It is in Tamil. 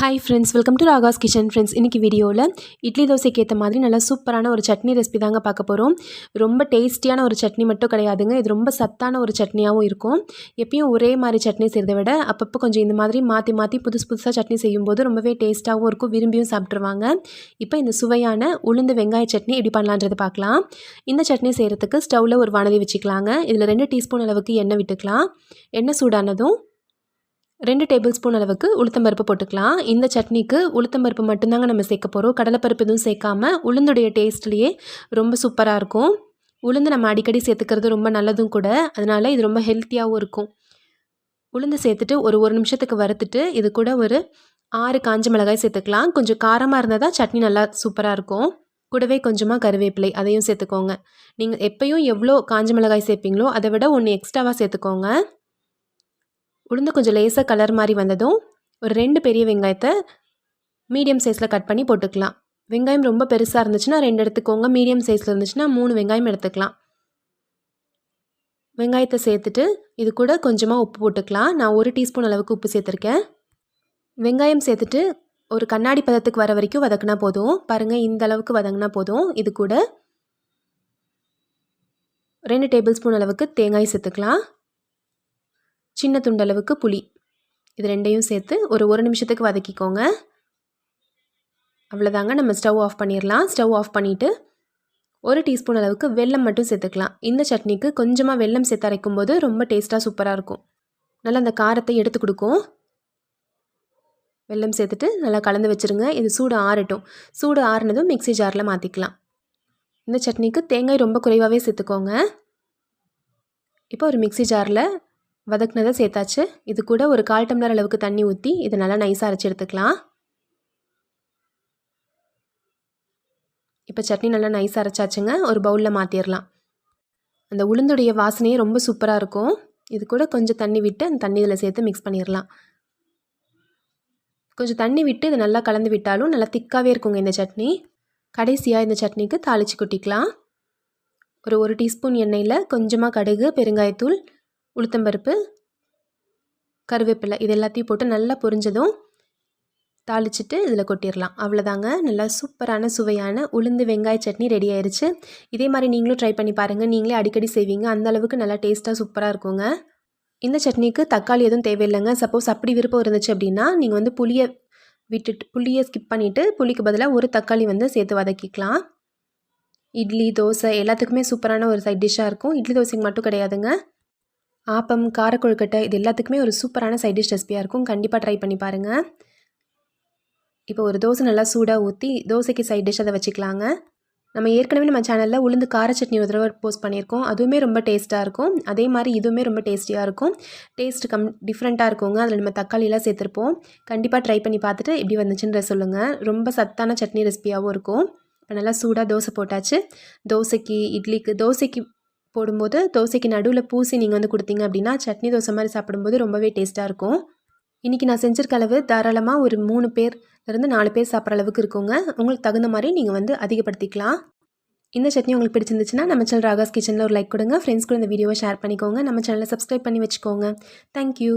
Hi friends welcome to Raga's kitchen friends இன்றைக்கி வீடியோவில் இட்லி தோசைக்கு ஏற்ற மாதிரி நல்லா சூப்பரான ஒரு சட்னி ரெசிபி தாங்க பார்க்க போகிறோம் ரொம்ப டேஸ்டியான ஒரு சட்னி மட்டும் கிடையாதுங்க. இது ரொம்ப சத்தான ஒரு சட்னியாகவும் இருக்கும். எப்பயும் ஒரே மாதிரி சட்னி செய்கிறத விட அப்பப்போ கொஞ்சம் இந்த மாதிரி மாற்றி மாற்றி புதுசு புதுசாக சட்னி செய்யும்போது ரொம்பவே டேஸ்ட்டாகவும் இருக்கும் விரும்பியும் சாப்பிட்ருவாங்க இப்போ இந்த சுவையான உளுந்து வெங்காய சட்னி எப்படி பண்ணலான்றது பார்க்கலாம். இந்த சட்னி செய்கிறதுக்கு ஸ்டவ்வில் ஒரு வானதி வச்சுக்கலாங்க. இதில் ரெண்டு டீஸ்பூன் அளவுக்கு எண்ணெய் விட்டுக்கலாம். எண்ணெய் சூடானதும் ரெண்டு டேபிள் ஸ்பூன் அளவுக்கு உளுத்தம்பருப்பு போட்டுக்கலாம். இந்த சட்னிக்கு உளுத்தம்பருப்பு மட்டும்தாங்க நம்ம சேர்க்க போகிறோம் கடலைப்பருப்பு எதுவும் சேர்க்காம உளுந்துடைய டேஸ்ட்லேயே ரொம்ப சூப்பராக இருக்கும். உளுந்து நம்ம அடிக்கடி சேர்த்துக்கிறது ரொம்ப நல்லதும் கூட. அதனால் இது ரொம்ப ஹெல்த்தியாகவும் இருக்கும். உளுந்து சேர்த்துட்டு ஒரு ஒரு நிமிஷத்துக்கு வறுத்துட்டு இது கூட ஒரு ஆறு காஞ்ச மிளகாய் சேர்த்துக்கலாம். கொஞ்சம் காரமாக இருந்தால் தான் சட்னி நல்லா சூப்பராக இருக்கும். கூடவே கொஞ்சமாக கருவேப்பிலை அதையும் சேர்த்துக்கோங்க. நீங்கள் எப்போயும் எவ்வளோ காஞ்ச மிளகாய் சேர்ப்பீங்களோ அதை விட ஒன்று எக்ஸ்ட்ராவாக சேர்த்துக்கோங்க. உளுந்து கொஞ்சம் லேசாக கலர் மாதிரி வந்ததும் ஒரு ரெண்டு பெரிய வெங்காயத்தை மீடியம் சைஸில் கட் பண்ணி போட்டுக்கலாம். வெங்காயம் ரொம்ப பெருசாக இருந்துச்சுன்னா ரெண்டு எடுத்துக்கோங்க. மீடியம் சைஸில் இருந்துச்சுன்னா மூணு வெங்காயம் எடுத்துக்கலாம். வெங்காயத்தை சேர்த்துட்டு இது கூட கொஞ்சமாக உப்பு போட்டுக்கலாம். நான் ஒரு டீஸ்பூன் அளவுக்கு உப்பு சேர்த்துருக்கேன். வெங்காயம் சேர்த்துட்டு ஒரு கண்ணாடி பதத்துக்கு வர வரைக்கும் வதக்குனா போதும். பாருங்கள் இந்த அளவுக்கு வதங்கினா போதும். இது கூட ரெண்டு டேபிள் ஸ்பூன் அளவுக்கு தேங்காய் சேர்த்துக்கலாம். சின்ன துண்டளவுக்கு புளி. இது ரெண்டையும் சேர்த்து ஒரு ஒரு நிமிஷத்துக்கு வதக்கிக்கோங்க. அவ்வளோதாங்க நம்ம ஸ்டவ் ஆஃப் பண்ணிடலாம் ஸ்டவ் ஆஃப் பண்ணிவிட்டு ஒரு டீஸ்பூன் அளவுக்கு வெல்லம் மட்டும் சேர்த்துக்கலாம். இந்த சட்னிக்கு கொஞ்சமாக வெல்லம் சேர்த்து அரைக்கும் போது ரொம்ப டேஸ்ட்டாக சூப்பராக இருக்கும். நல்லா அந்த காரத்தை எடுத்து கொடுக்கும். வெல்லம் சேர்த்துட்டு நல்லா கலந்து வச்சுருங்க. இது சூடு ஆறட்டும். சூடு ஆறுனதும் மிக்சி ஜாரில் மாற்றிக்கலாம் இந்த சட்னிக்கு தேங்காய் ரொம்ப குறைவாகவே சேர்த்துக்கோங்க. இப்போ ஒரு மிக்சி ஜாரில் வதக்குனதை சேர்த்தாச்சு. இது கூட ஒரு கால் டம்ளர் அளவுக்கு தண்ணி ஊற்றி இதை நல்லா நைஸாக அரைச்சி எடுத்துக்கலாம். இப்போ சட்னி நல்லா நைஸாக அரைச்சாச்சுங்க. ஒரு பவுலில் மாற்றிடலாம் அந்த உளுந்துடைய வாசனையே ரொம்ப சூப்பராக இருக்கும். இது கூட கொஞ்சம் தண்ணி விட்டு அந்த தண்ணி இதில் சேர்த்து மிக்ஸ் பண்ணிடலாம் கொஞ்சம் தண்ணி விட்டு இதை நல்லா கலந்து விட்டாலும் நல்லா திக்காகவே இருக்குங்க இந்த சட்னி. கடைசியாக இந்த சட்னிக்கு தாளித்து கொட்டிக்கலாம். ஒரு ஒரு டீஸ்பூன் எண்ணெயில் கொஞ்சமாக கடுகு பெருங்காயத்தூள் உளுத்தம்பருப்பு கருவேப்பிலை இது எல்லாத்தையும் போட்டு நல்லா பொரிஞ்சதும் தாளிச்சிட்டு இதில் கொட்டிடலாம். அவ்வளோதாங்க. நல்லா சூப்பரான சுவையான உளுந்து வெங்காய சட்னி ரெடி ஆயிடுச்சு இதே மாதிரி நீங்களும் ட்ரை பண்ணி பாருங்கள் நீங்களே அடிக்கடி செய்வீங்க. அந்த அளவுக்கு நல்லா டேஸ்ட்டாக சூப்பராக இருக்குங்க. இந்த சட்னிக்கு தக்காளி எதுவும் தேவையில்லைங்க. சப்போஸ் அப்படி விருப்பம் இருந்துச்சு அப்படின்னா நீங்கள் வந்து புளியை விட்டுட்டு புளியை ஸ்கிப் பண்ணிவிட்டு புளிக்கு பதிலாக ஒரு தக்காளி வந்து சேர்த்து வதக்கிக்கலாம். இட்லி தோசை எல்லாத்துக்குமே சூப்பரான ஒரு சைட் டிஷ்ஷாக இருக்கும். இட்லி தோசைக்கு மட்டும் கிடையாதுங்க. ஆப்பம் காரக்கொழுக்கட்டை இது எல்லாத்துக்குமே ஒரு சூப்பரான சைட் டிஷ் ரெசிபியாக இருக்கும். கண்டிப்பாக ட்ரை பண்ணி பாருங்கள் இப்போ ஒரு தோசை நல்லா சூடாக ஊற்றி தோசைக்கு சைட் டிஷ் அதை வச்சுக்கலாங்க. நம்ம ஏற்கனவே நம்ம சேனலில் உளுந்து கார சட்னி ஒரு தடவை போஸ்ட் பண்ணியிருக்கோம். அதுவுமே ரொம்ப டேஸ்ட்டாக இருக்கும். அதே மாதிரி இதுவுமே ரொம்ப டேஸ்டியாக இருக்கும். டேஸ்ட் கம் டிஃப்ரெண்ட்டாக இருக்குங்க. அதில் நம்ம தக்காளியெலாம் சேர்த்துருப்போம். கண்டிப்பாக ட்ரை பண்ணி பார்த்துட்டு எப்படி வந்துச்சுன்ற சொல்லுங்கள் ரொம்ப சத்தான சட்னி ரெசிபியாகவும் இருக்கும். இப்போ நல்லா சூடாக தோசை போட்டாச்சு. தோசைக்கு இட்லிக்கு தோசைக்கு போடும்போது தோசைக்கு நடுவில் பூசி நீங்கள் வந்து கொடுத்தீங்க அப்படின்னா சட்னி தோசை மாதிரி சாப்பிடும்போது ரொம்பவே டேஸ்ட்டாக இருக்கும். இன்றைக்கி நான் செஞ்சிருக்க அளவு தாராளமாக ஒரு மூணு பேர்லேருந்து நாலு பேர் சாப்பிட்ற அளவுக்கு இருக்குங்க. உங்களுக்கு தகுந்த மாதிரி நீங்கள் வந்து அதிகப்படுத்திக்கலாம். இந்த சட்னி உங்களுக்கு பிடிச்சிருந்துச்சுன்னா நம்ம சேனல் ராகாஸ் கிச்சனில் ஒரு லைக் கொடுங்க. ஃப்ரெண்ட்ஸ் கூட இந்த வீடியோவை ஷேர் பண்ணிக்கோங்க. நம்ம சேனலை சப்ஸ்கிரைப் பண்ணி வச்சுக்கோங்க. தேங்க்யூ